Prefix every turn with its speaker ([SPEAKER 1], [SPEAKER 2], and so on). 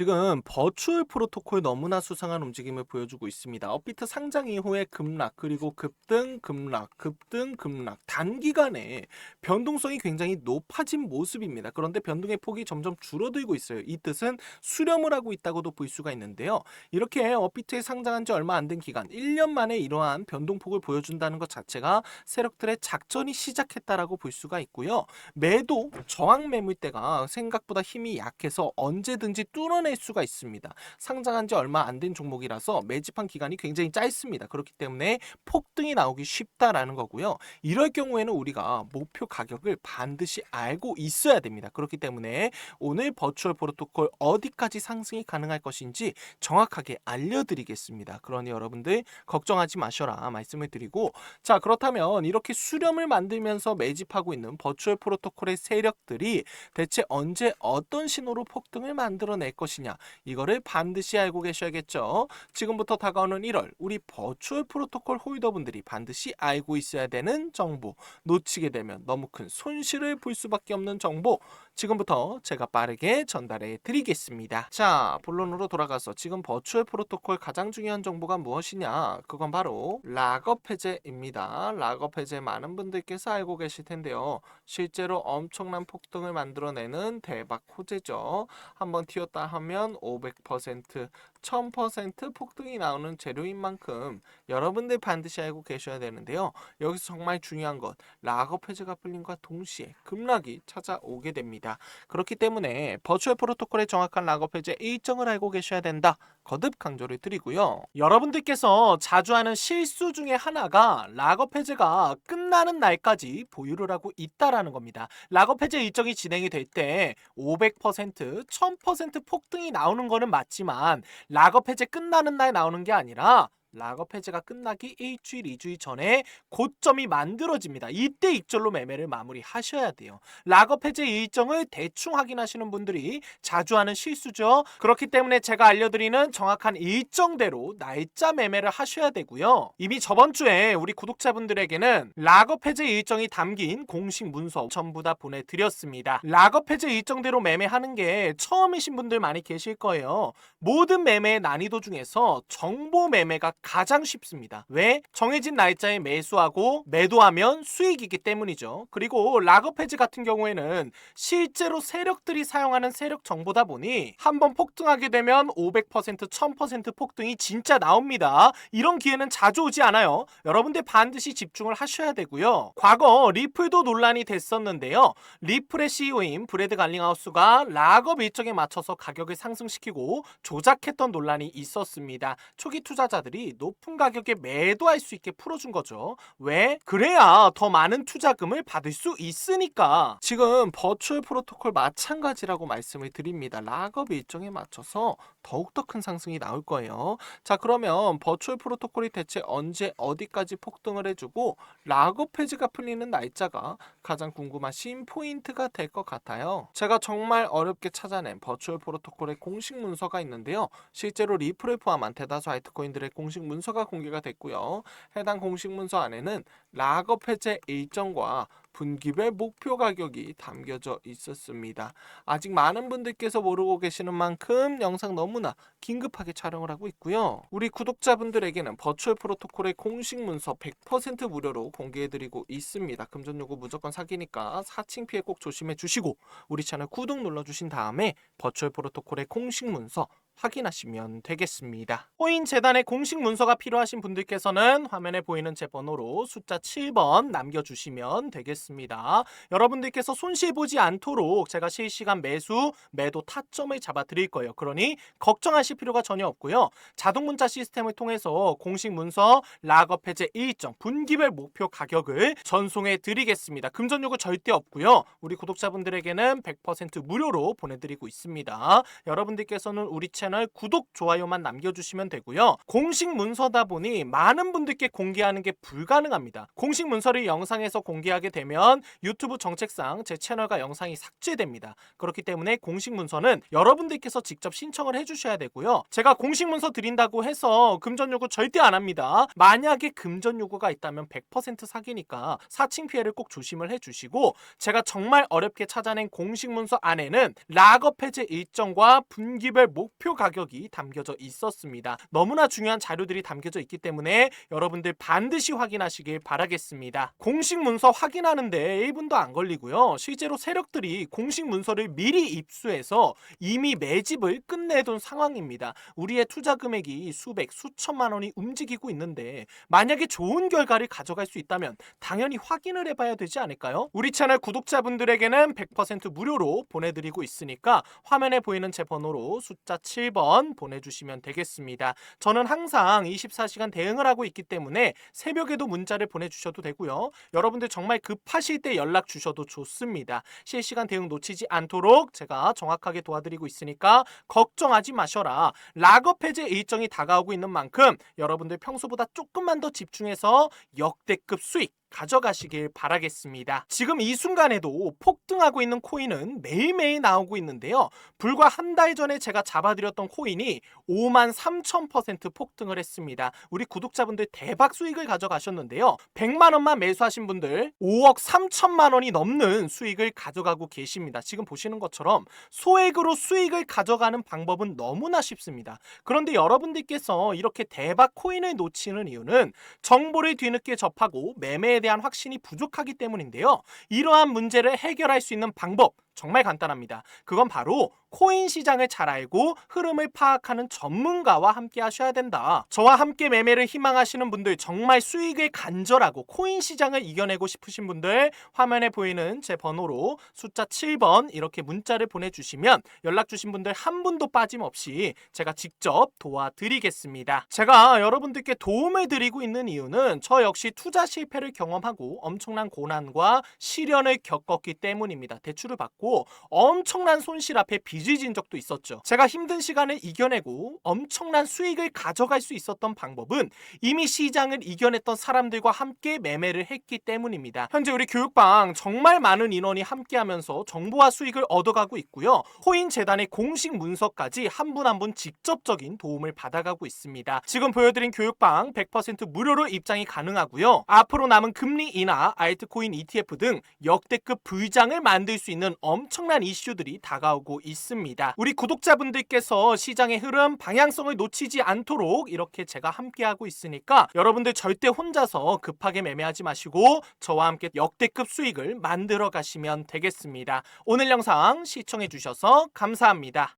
[SPEAKER 1] 지금 버추얼 프로토콜 너무나 수상한 움직임을 보여주고 있습니다. 업비트 상장 이후에 급락 그리고 급등 급락 급등 급락 단기간에 변동성이 굉장히 높아진 모습입니다. 그런데 변동의 폭이 점점 줄어들고 있어요. 이 뜻은 수렴을 하고 있다고도 볼 수가 있는데요. 이렇게 업비트에 상장한 지 얼마 안 된 기간 1년 만에 이러한 변동폭을 보여준다는 것 자체가 세력들의 작전이 시작했다라고 볼 수가 있고요. 매도 저항 매물대가 생각보다 힘이 약해서 언제든지 뚫어 낼 수가 있습니다. 상장한 지 얼마 안 된 종목이라서 매집한 기간이 굉장히 짧습니다. 그렇기 때문에 폭등이 나오기 쉽다라는 거고요. 이럴 경우에는 우리가 목표 가격을 반드시 알고 있어야 됩니다. 그렇기 때문에 오늘 버추얼 프로토콜 어디까지 상승이 가능할 것인지 정확하게 알려드리겠습니다. 그러니 여러분들 걱정하지 마셔라 말씀을 드리고 자 그렇다면 이렇게 수렴을 만들면서 매집하고 있는 버추얼 프로토콜의 세력들이 대체 언제 어떤 신호로 폭등을 만들어낼 것 이냐 이거를 반드시 알고 계셔야겠죠. 지금부터 다가오는 1월 우리 버추얼 프로토콜 홀더분들이 반드시 알고 있어야 되는 정보 놓치게 되면 너무 큰 손실을 볼 수밖에 없는 정보 지금부터 제가 빠르게 전달해 드리겠습니다. 자, 본론으로 돌아가서 지금 버추얼 프로토콜 가장 중요한 정보가 무엇이냐? 그건 바로 락업 해제입니다. 락업 해제 많은 분들께서 알고 계실 텐데요. 실제로 엄청난 폭등을 만들어내는 대박 호재죠. 한번 튀었다 하면 500%, 1000% 폭등이 나오는 재료인 만큼 여러분들 반드시 알고 계셔야 되는데요. 여기서 정말 중요한 것, 락업 해제가 풀림과 동시에 급락이 찾아오게 됩니다. 그렇기 때문에 버추얼 프로토콜의 정확한 락업 해제 일정을 알고 계셔야 된다. 거듭 강조를 드리고요. 여러분들께서 자주 하는 실수 중에 하나가 락업 해제가 끝나는 날까지 보유를 하고 있다라는 겁니다. 락업 해제 일정이 진행이 될 때 500%, 1000% 폭등이 나오는 거는 맞지만 락업 해제 끝나는 날 나오는 게 아니라 락업 해제가 끝나기 일주일, 이주일 전에 고점이 만들어집니다. 이때 익절로 매매를 마무리하셔야 돼요. 락업 해제 일정을 대충 확인하시는 분들이 자주 하는 실수죠. 그렇기 때문에 제가 알려드리는 정확한 일정대로 날짜 매매를 하셔야 되고요. 이미 저번 주에 우리 구독자분들에게는 락업 해제 일정이 담긴 공식 문서 전부 다 보내드렸습니다. 락업 해제 일정대로 매매하는 게 처음이신 분들 많이 계실 거예요. 모든 매매의 난이도 중에서 정보 매매가 가장 쉽습니다. 왜? 정해진 날짜에 매수하고 매도하면 수익이기 때문이죠. 그리고 락업 해지 같은 경우에는 실제로 세력들이 사용하는 세력 정보다 보니 한번 폭등하게 되면 500% 1000% 폭등이 진짜 나옵니다. 이런 기회는 자주 오지 않아요. 여러분들 반드시 집중을 하셔야 되고요. 과거 리플도 논란이 됐었는데요. 리플의 CEO인 브래드 갈링하우스가 락업 일정에 맞춰서 가격을 상승시키고 조작했던 논란이 있었습니다. 초기 투자자들이 높은 가격에 매도할 수 있게 풀어준 거죠. 왜? 그래야 더 많은 투자금을 받을 수 있으니까. 지금 버추얼 프로토콜 마찬가지라고 말씀을 드립니다. 락업 일정에 맞춰서 더욱더 큰 상승이 나올 거예요. 자, 그러면 버추얼 프로토콜이 대체 언제 어디까지 폭등을 해주고 락업 해지가 풀리는 날짜가 가장 궁금하신 포인트가 될 것 같아요. 제가 정말 어렵게 찾아낸 버추얼 프로토콜의 공식 문서가 있는데요. 실제로 리플을 포함한 대다수 알트코인들의 공식 문서가 공개가 됐고요. 해당 공식 문서 안에는 락업 해제 일정과 분기별 목표 가격이 담겨져 있었습니다. 아직 많은 분들께서 모르고 계시는 만큼 영상 너무나 긴급하게 촬영을 하고 있고요. 우리 구독자분들에게는 버추얼 프로토콜의 공식 문서 100% 무료로 공개해드리고 있습니다. 금전 요구 무조건 사기니까 사칭 피해 꼭 조심해 주시고 우리 채널 구독 눌러주신 다음에 버추얼 프로토콜의 공식 문서 확인하시면 되겠습니다. 코인 재단의 공식 문서가 필요하신 분들께서는 화면에 보이는 제 번호로 숫자 7번 남겨주시면 되겠습니다. 여러분들께서 손실 보지 않도록 제가 실시간 매수, 매도 타점을 잡아 드릴 거예요. 그러니 걱정하실 필요가 전혀 없고요. 자동 문자 시스템을 통해서 공식 문서 락업 해제 일정, 분기별 목표 가격을 전송해 드리겠습니다. 금전 요구 절대 없고요. 우리 구독자분들에게는 100% 무료로 보내드리고 있습니다. 여러분들께서는 우리 채널 채널 구독, 좋아요만 남겨주시면 되고요. 공식 문서다 보니 많은 분들께 공개하는 게 불가능합니다. 공식 문서를 영상에서 공개하게 되면 유튜브 정책상 제 채널과 영상이 삭제됩니다. 그렇기 때문에 공식 문서는 여러분들께서 직접 신청을 해주셔야 되고요. 제가 공식 문서 드린다고 해서 금전 요구 절대 안 합니다. 만약에 금전 요구가 있다면 100% 사기니까 사칭 피해를 꼭 조심을 해주시고 제가 정말 어렵게 찾아낸 공식 문서 안에는 락업 해제 일정과 분기별 목표 가격이 담겨져 있었습니다. 너무나 중요한 자료들이 담겨져 있기 때문에 여러분들 반드시 확인하시길 바라겠습니다. 공식 문서 확인하는데 1분도 안 걸리고요. 실제로 세력들이 공식 문서를 미리 입수해서 이미 매집을 끝내둔 상황입니다. 우리의 투자 금액이 수백, 수천만 원이 움직이고 있는데 만약에 좋은 결과를 가져갈 수 있다면 당연히 확인을 해봐야 되지 않을까요? 우리 채널 구독자분들에게는 100% 무료로 보내드리고 있으니까 화면에 보이는 제 번호로 숫자 7번 보내주시면 되겠습니다. 저는 항상 24시간 대응을 하고 있기 때문에 새벽에도 문자를 보내주셔도 되고요. 여러분들 정말 급하실 때 연락 주셔도 좋습니다. 실시간 대응 놓치지 않도록 제가 정확하게 도와드리고 있으니까 걱정하지 마셔라. 락업 해제 일정이 다가오고 있는 만큼 여러분들 평소보다 조금만 더 집중해서 역대급 수익 가져가시길 바라겠습니다. 지금 이 순간에도 폭등하고 있는 코인은 매일매일 나오고 있는데요. 불과 한 달 전에 제가 잡아드렸던 코인이 5만 3천% 폭등을 했습니다. 우리 구독자분들 대박 수익을 가져가셨는데요. 100만 원만 매수하신 분들 5억 3천만 원이 넘는 수익을 가져가고 계십니다. 지금 보시는 것처럼 소액으로 수익을 가져가는 방법은 너무나 쉽습니다. 그런데 여러분들께서 이렇게 대박 코인을 놓치는 이유는 정보를 뒤늦게 접하고 매매에 대한 확신이 부족하기 때문인데요. 이러한 문제를 해결할 수 있는 방법 정말 간단합니다. 그건 바로 코인 시장을 잘 알고 흐름을 파악하는 전문가와 함께 하셔야 된다. 저와 함께 매매를 희망하시는 분들 정말 수익을 간절하고 코인 시장을 이겨내고 싶으신 분들 화면에 보이는 제 번호로 숫자 7번 이렇게 문자를 보내주시면 연락 주신 분들 한 분도 빠짐없이 제가 직접 도와드리겠습니다. 제가 여러분들께 도움을 드리고 있는 이유는 저 역시 투자 실패를 경험하고 엄청난 고난과 시련을 겪었기 때문입니다. 대출을 받고 엄청난 손실 앞에 빚을 진 적도 있었죠. 제가 힘든 시간을 이겨내고 엄청난 수익을 가져갈 수 있었던 방법은 이미 시장을 이겨냈던 사람들과 함께 매매를 했기 때문입니다. 현재 우리 교육방 정말 많은 인원이 함께하면서 정보와 수익을 얻어가고 있고요. 코인 재단의 공식 문서까지 한 분 한분 직접적인 도움을 받아가고 있습니다. 지금 보여드린 교육방 100% 무료로 입장이 가능하고요. 앞으로 남은 금리 인하, 알트코인 ETF 등 역대급 불장을 만들 수 있는 엄청난 이슈들이 다가오고 있습니다. 우리 구독자분들께서 시장의 흐름, 방향성을 놓치지 않도록 이렇게 제가 함께하고 있으니까 여러분들 절대 혼자서 급하게 매매하지 마시고 저와 함께 역대급 수익을 만들어 가시면 되겠습니다. 오늘 영상 시청해 주셔서 감사합니다.